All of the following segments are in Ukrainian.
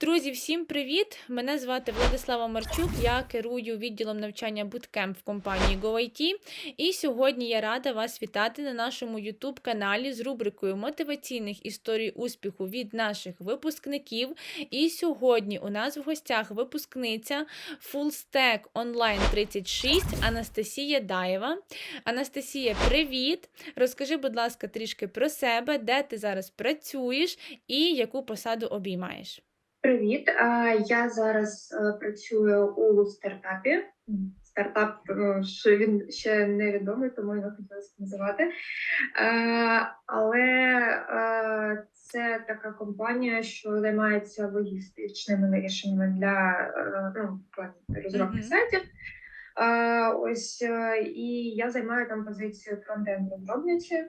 Друзі, всім привіт! Мене звати Владислава Марчук. Я керую відділом навчання Bootcamp в компанії GoIT. І сьогодні я рада вас вітати на нашому YouTube каналі з рубрикою мотиваційних історій успіху від наших випускників. І сьогодні у нас в гостях випускниця Fullstack Online 36 Анастасія Даєва. Анастасія, привіт! Розкажи, будь ласка, трішки про себе, де ти зараз працюєш і яку посаду обіймаєш. Привіт, я зараз е, працюю у стартапі. Стартап е, що він ще невідомий, тому його хотілося називати. Е, Але це така компанія, що займається логістичними вирішеннями для ну, розробки Мгм. сайтів. Ось і я займаю там позицію фронтенд розробниці.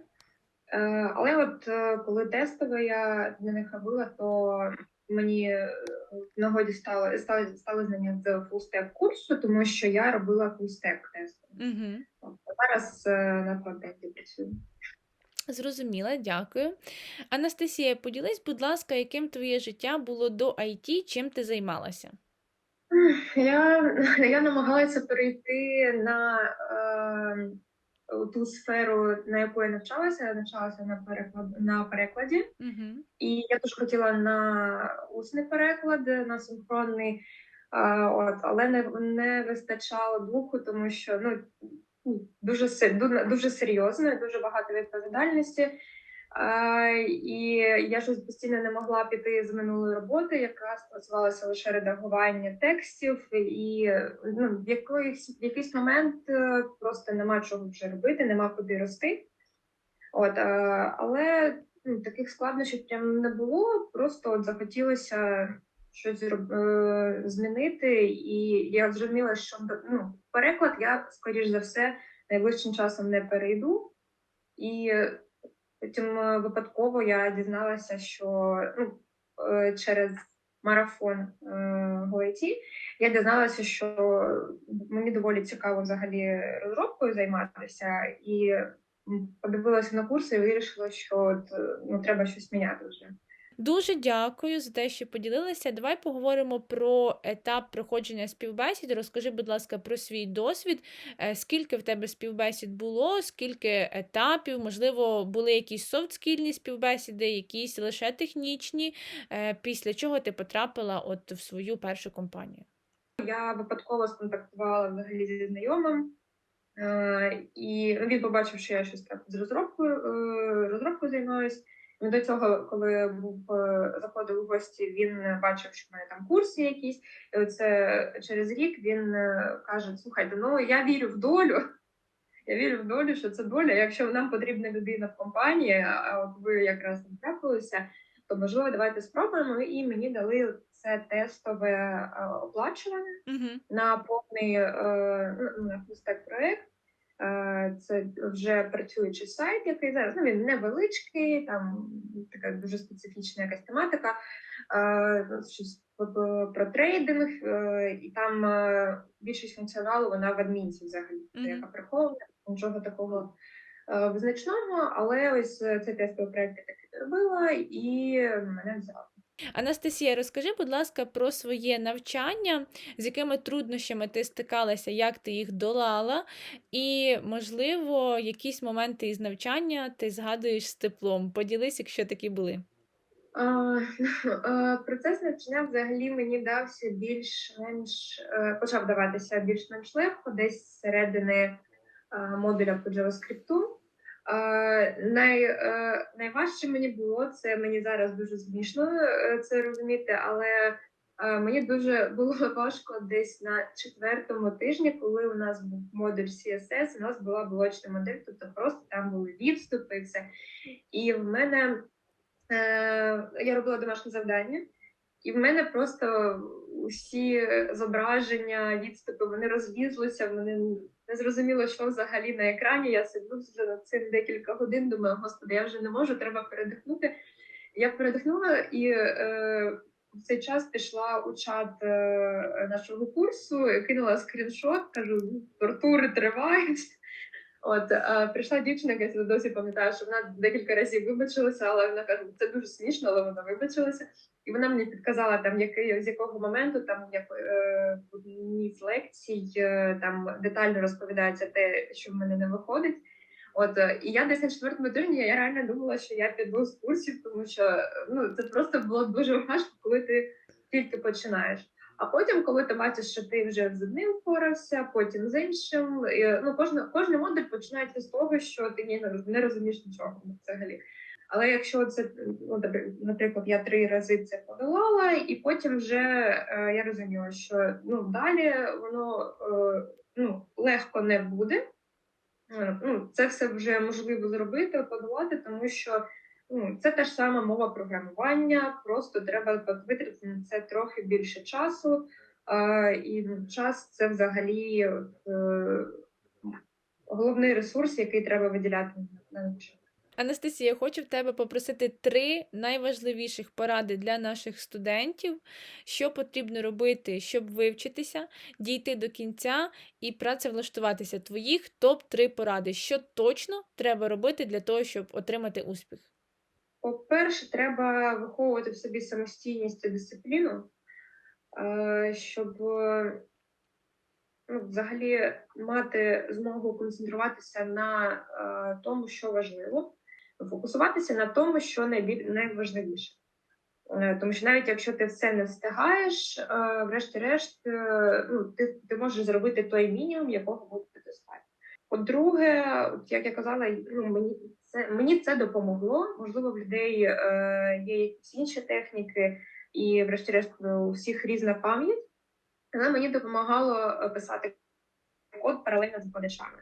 Але от коли тестово я для них робила, то мені е, в нагоді стало стали, стали знання з фулстек курсу, тому що я робила фулстек тест. Угу. Зараз е, на фронтенді працюю. Зрозуміла, дякую. Анастасія, поділись, будь ласка, яким твоє життя було до IT, чим ти займалася? Я, я намагалася перейти на е, ту сферу, на яку я навчалася. Я навчалася на переклад на перекладі. Угу. І я дуже хотіла на усний переклад, на синхронний, а, от, але не, не вистачало духу, тому що ну, дуже, дуже серйозно, дуже багато відповідальності. І я щось постійно не могла піти з минулої роботи, якраз працювалося лише редагування текстів, і ну, в, якийсь, в якийсь момент е, просто нема чого вже робити, нема куди рости. От, е, але ну, таких складнощів прям не було. Просто от захотілося щось зроб- е, змінити, і я зрозуміла, що ну, переклад я, скоріш за все, найближчим часом не перейду. І потім е, випадково я дізналася, що ну, е, через марафон GoIT я дізналася, що мені доволі цікаво взагалі розробкою займатися, і подивилася на курси і вирішила, що от, ну, треба щось міняти вже. Дуже дякую за те, що поділилася. Давай поговоримо про етап проходження співбесід. Розкажи, будь ласка, про свій досвід. Е, Скільки в тебе співбесід було, скільки етапів, можливо, були якісь софтскільні співбесіди, якісь лише технічні, Е, після чого ти потрапила от в свою першу компанію. Я випадково сконтактувала взагалі зі знайомим, е, і він побачив, що я щось так з розробкою, розробкою займаюсь. І До цього, коли був е, заходив у гості, він бачив, що в мене там курси якісь. І оце через рік він е, каже: Слухайте, ну я вірю в долю. Я вірю в долю, що це доля. Якщо нам потрібна людина в компанії, а от ви якраз не трапилися, то можливо давайте спробуємо. І мені дали це тестове е, оплачування Угу. на повний ну, на фустек проект. Це вже працюючий сайт, який зараз ну, він невеличкий, там така дуже специфічна якась тематика, е, щось про, трейдинг, е, і там е, більшість функціоналу вона в адмінці взагалі, Мгм. яка прихована, нічого такого визначного, але ось цей тестовий проект я таки зробила і мене взяли. Анастасія, розкажи, будь ласка, про своє навчання, з якими труднощами ти стикалася, як ти їх долала, і, можливо, якісь моменти із навчання ти згадуєш з теплом. Поділись, якщо такі були. Процес навчання взагалі мені дався більш-менш е, почав даватися більш-менш легко, десь з середини е, модуля по JavaScript. Най, е, найважче мені було це мені зараз дуже смішно е, це розуміти, але е, мені дуже було важко десь на четвертому тижні, коли у нас був модуль CSS, у нас була блочна модель, тобто просто там були відступи і все. І в мене я робила домашнє завдання, і в мене просто усі зображення, відступи вони розлізлися, вони не зрозуміло, що взагалі на екрані. Я сиджу вже над цим декілька годин. Думаю, господи, я вже не можу, треба передихнути. Я передихнула і е, в цей час пішла у чат е, нашого курсу, кинула скріншот, кажу, тортури тривають. От е, прийшла дівчина, яка я досі пам'ятаю, що вона декілька разів вибачилася, але вона каже, це дуже смішно, але вона вибачилася. І вона мені підказала, там який з якого моменту, там як е, з лекцій е, там детально розповідається те, що в мене не виходить. От е, і я десь на четвертому тижні я реально думала, що я піду з курсів, тому що ну це просто було дуже важко, коли ти тільки починаєш. А потім, коли ти бачиш, що ти вже з одним впорався, потім з іншим, і, ну кожна кожний модуль починається з того, що ти ні, не роз- не розумієш нічого взагалі. Але якщо це ну, наприклад, я три рази це подолала, і потім вже е, я розуміла, що ну далі воно е, ну легко не буде. Е, Ну, це все вже можливо зробити, подолати, тому що ну, це та ж сама мова програмування, просто треба витратити на це трохи більше часу. Е, і час це взагалі е, головний ресурс, який треба виділяти на навчання. Анастасія, хочу в тебе попросити три найважливіших поради для наших студентів, що потрібно робити, щоб вивчитися, дійти до кінця і працевлаштуватися. Твоїх топ-3 поради, що точно треба робити для того, щоб отримати успіх. По-перше, треба виховувати в собі самостійність і дисципліну, е, щоб е, ну, взагалі мати змогу концентруватися на е, тому, що важливо, фокусуватися на тому, що найважливіше. Тому що навіть якщо ти все не встигаєш, врешті-решт, ну, ти, ти можеш зробити той мінімум, якого буде достатньо. По-друге, як я казала, ну мені це мені це допомогло. Можливо, в людей е, є якісь інші техніки, і, врешті-решт, у всіх різна пам'ять. Але мені допомагало е, писати код паралельно з викладачами.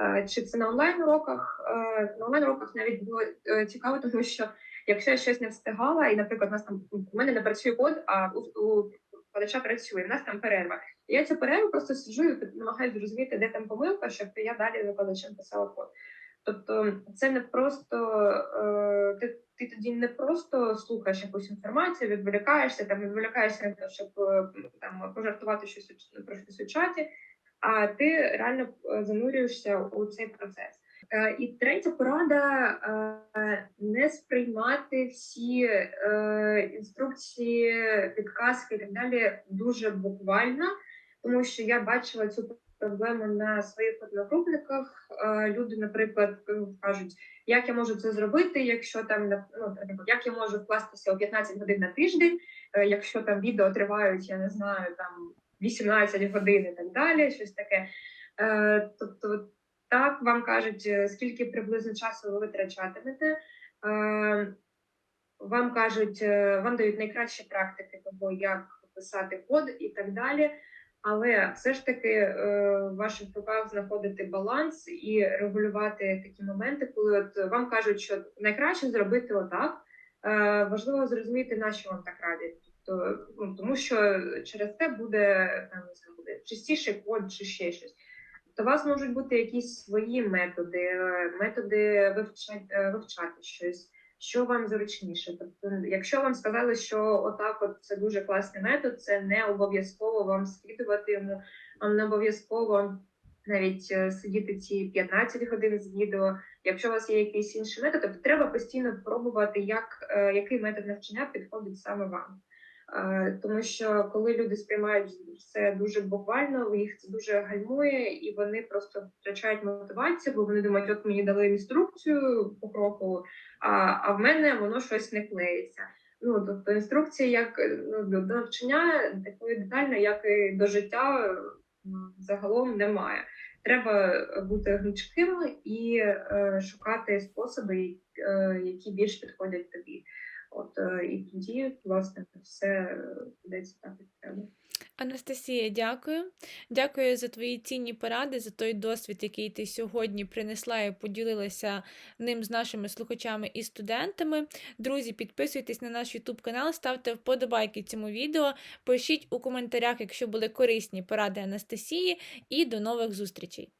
Е, Чи це на онлайн уроках? Е, На онлайн уроках навіть було е, цікаво, тому що якщо я щось не встигала, і, наприклад, у нас там у мене не працює код, а у, у викладача працює, у нас там перерва. Я цю перерву просто сиджу і намагаюся зрозуміти, де там помилка, щоб я далі викладачем писала код. Тобто, це не просто е, ти, ти тоді не просто слухаєш якусь інформацію, відволікаєшся, там відволікаєшся на те, щоб е, там пожартувати щось про щось у чаті, а ти реально е, занурюєшся у цей процес. І третя порада не сприймати всі інструкції, підказки і так далі дуже буквально, тому що я бачила цю проблему на своїх одногрупниках. Люди, наприклад, кажуть, як я можу це зробити, якщо там ну, як я можу вкластися у 15 годин на тиждень, е, якщо там відео тривають, я не знаю, там 18 годин і так далі, щось таке. Е, Тобто, так вам кажуть, е, скільки приблизно часу ви витрачатимете. Вам кажуть, вам дають найкращі практики того, як писати код і так далі. Але все ж таки е, в ваших руках знаходити баланс і регулювати такі моменти, коли от вам кажуть, що найкраще зробити отак. Е, Важливо зрозуміти, на що вам так радять. Тобто, ну, тому що через це буде там буде чистіший код чи ще щось. То у вас можуть бути якісь свої методи, е, методи вивчати, вивчати щось, що вам зручніше. Тобто, якщо вам сказали, що отак, от це дуже класний метод, це не обов'язково вам слідувати йому, вам не обов'язково навіть е, сидіти ці 15 годин з відео. Якщо у вас є якийсь інший метод, то треба постійно пробувати, як, е, який метод навчання підходить саме вам. Тому що коли люди сприймають все дуже буквально, їх це дуже гальмує, і вони просто втрачають мотивацію, бо вони думають, от мені дали інструкцію по кроку, а, а в мене воно щось не клеїться. Ну тобто інструкція як ну, до навчання такої детальної, як і до життя, загалом немає. Треба бути гнучким і е, шукати способи, е, які більш підходять тобі. От е, і тоді, власне, все підеться так, як треба. Анастасія, дякую. Дякую за твої цінні поради, за той досвід, який ти сьогодні принесла і поділилася ним з нашими слухачами і студентами. Друзі, підписуйтесь на наш YouTube канал, ставте вподобайки цьому відео, пишіть у коментарях, якщо були корисні поради Анастасії, і до нових зустрічей!